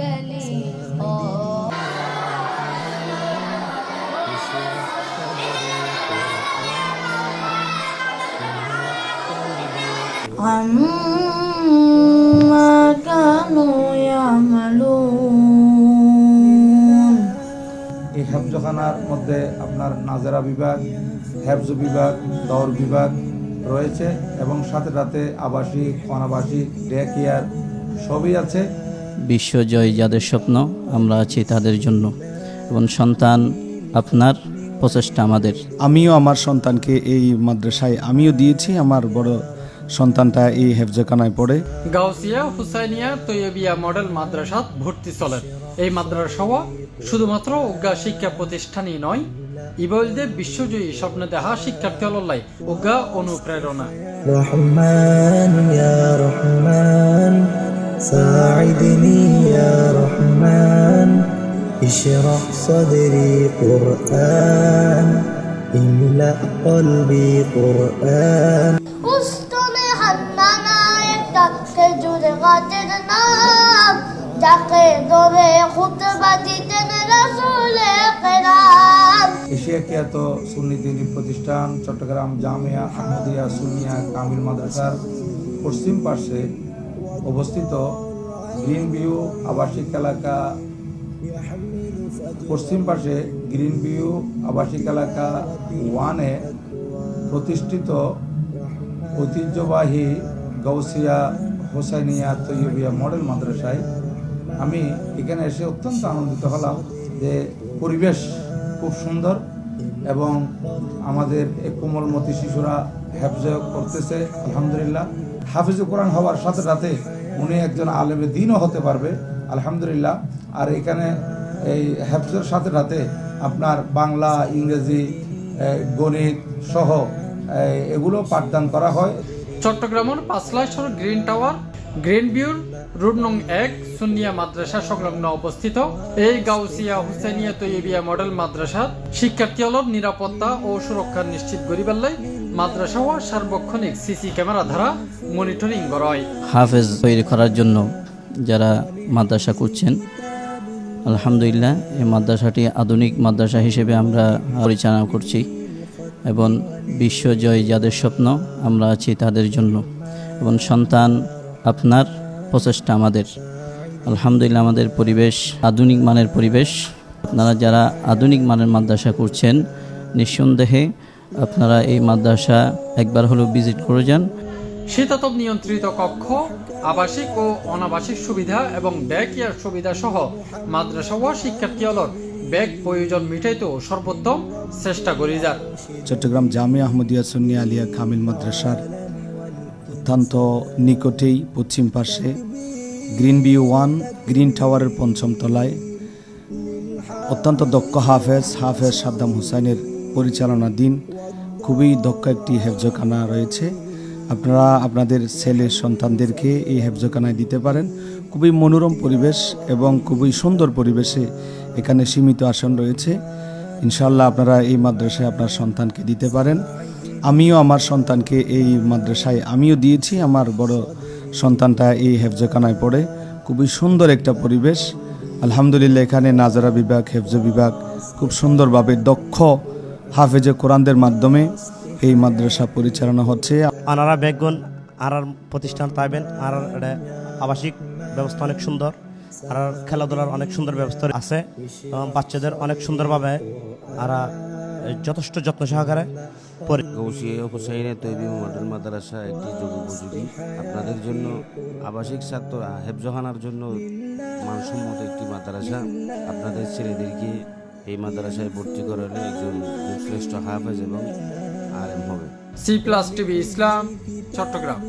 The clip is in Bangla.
গলে ও। এই হেফজখানার মধ্যে আপনার নাজেরা বিভাগ হেফজ বিভাগ দর বিভাগ রয়েছে এবং সাথে সাথে আবাসিক অনাবাসিক ডে কেয়ার সবই আছে। বিশ্বজয় যাদের স্বপ্ন আমরা আছি তাদের জন্য। এবং সন্তান আপনার প্রচেষ্টা আমাদের। আমিও আমার সন্তানকে এই মাদ্রাসায় আমিও দিয়েছি। আমার বড় সন্তানটা এই হেফজাখানায় পড়ে। গাউসিয়া হুসাইনিয়া তৈয়বিয়া মডেল মাদ্রাসাত ভর্তি চলেন এই মাদ্রাসা শুধুমাত্র উজ্ঞা শিক্ষা প্রতিষ্ঠানই নয় ইবলদে বিশ্বজয়ী স্বপ্ন দেহা শিক্ষার্থী হল্লাই উজ্ঞা অনুপ্রেরণা। রহমান। ساعدني يا رحمن اشرح صدري قرآن املأ قلبي قرآن উস্তনে হান্নানা একটা খেজুর গাছের নাম যাকে ধরে খুতবা দিতেন রাসূলে কেরাম এশিয়া খ্যাত সুন্নি দিনী প্রতিষ্ঠান চট্টগ্রাম জামিয়া আহমদিয়া সুনিয়া কামিল মাদ্রাসার পশ্চিম পার্শ্বে অবস্থিত গ্রিন ভিউ আবাসিক এলাকা। পশ্চিম পাশে গ্রিন ভিউ আবাসিক এলাকা ওয়ানে প্রতিষ্ঠিত ঐতিহ্যবাহী গৌসিয়া হোসাইনিয়া তৈয়বিয়া মডেল মাদ্রাসায় আমি এখানে এসে অত্যন্ত আনন্দিত হলাম যে পরিবেশ খুব সুন্দর। এবং আমাদের এই কোমলমতি শিশুরা হেফজ করতেছে, আলহামদুলিল্লাহ। হাফিজ কোরআন হওয়ার সাথে সাথে উনি একজন আলেমে দিনও হতে পারবে, আলহামদুলিল্লাহ। আর এখানে এই হেফজের সাথে সাথে আপনার বাংলা, ইংরেজি গণিত সহ এগুলো পাঠদান করা হয়। চট্টগ্রামের পাঁচলাইশর গ্রিন টাওয়ার গ্রিন ভিউর রোড নং এক, সুন্নিয়া মাদ্রাসা সংলগ্ন অবস্থিত। এই গাউসিয়া হুসাইনিয়া তৈয়বিয়া মডেল মাদ্রাসা শিক্ষার্থী হল নিরাপত্তা ও সুরক্ষা নিশ্চিত করিবার মাদ্রাসা ও সার্বক্ষণিক সিসি ক্যামেরা দ্বারা মনিটরিং করা হাফেজ তৈরি করার জন্য যারা মাদ্রাসা করছেন আলহামদুলিল্লাহ, এই মাদ্রাসাটি আধুনিক মাদ্রাসা হিসেবে আমরা পরিচালনা করছি এবং বিশ্বজয় যাদের স্বপ্ন আমরা আছি তাদের জন্য। এবং সন্তান আপনার প্রচেষ্টা আমাদের। আলহামদুলিল্লাহ আমাদের পরিবেশ আধুনিক মানের পরিবেশ। আপনারা যারা আধুনিক মানের মাদ্রাসা করছেন নিঃসন্দেহে আপনারা এই মাদ্রাসা একবার হলেও ভিজিট করে যান। শীতাতপ নিয়ন্ত্রিত কক্ষ আবাসিক ও অনাবাসিক সুবিধা এবং ব্যাগ ইয়ার সুবিধা সহ মাদ্রাসা ও শিক্ষার্থী হলর ব্যাগ প্রয়োজন মিটাইতেও সর্বোত্তম চেষ্টা করি যান। চট্টগ্রাম জামিয়া আহমদিয়া সুন্নিয়া আলিয়া কামিল মাদ্রাসার অত্যন্ত নিকটেই পশ্চিম পাশে গ্রিন ভিউ ওয়ান, গ্রিন টাওয়ারের পঞ্চম তলায়। অত্যন্ত দক্ষ হাফেজ হাফেজ সাদ্দাম হুসাইনের পরিচালনাধীন খুবই দক্ষ একটি হেফজখানা রয়েছে। আপনারা আপনাদের ছেলে সন্তানদেরকে এই হেফজখানায় দিতে পারেন। খুবই মনোরম পরিবেশ এবং খুবই সুন্দর পরিবেশে এখানে সীমিত আসন রয়েছে। ইনশাল্লাহ আপনারা এই মাদ্রাসায় আপনার সন্তানকে দিতে পারেন। আমিও আমার সন্তানকে এই মাদ্রাসায় আমিও দিয়েছি। আমার বড় সন্তানটা এই হেফজখানায় পড়ে। খুবই সুন্দর একটা পরিবেশ। আলহামদুলিল্লাহ এখানে নাজারা বিভাগ, হেফজ বিভাগ খুব সুন্দরভাবে দক্ষ হাফেজে কোরআনদের মাধ্যমে এই মাদ্রাসা পরিচালনা হচ্ছে। আনারা ব্যাগগুন আর প্রতিষ্ঠান পাইবেন আর আবাসিক ব্যবস্থা অনেক সুন্দর। আর খেলাধুলার অনেক সুন্দর ব্যবস্থা আছে। বাচ্চাদের অনেক সুন্দরভাবে আর যথেষ্ট যত্ন সহকারে পরি গৌসিয়া হুসাইনের তৈরি মডেল মাদ্রাসা একটি যোগ উপযোগী। আপনাদের জন্য আবাসিক ছাত্র হেফজহানার জন্য মানসম্মত একটি মাদ্রাসা। আপনাদের ছেলেদেরকে এই মাদ্রাসায় ভর্তি করালে একজন শ্রেষ্ঠ হাফেজ এবং আলেম হবে। C plus TV Islam Chattogram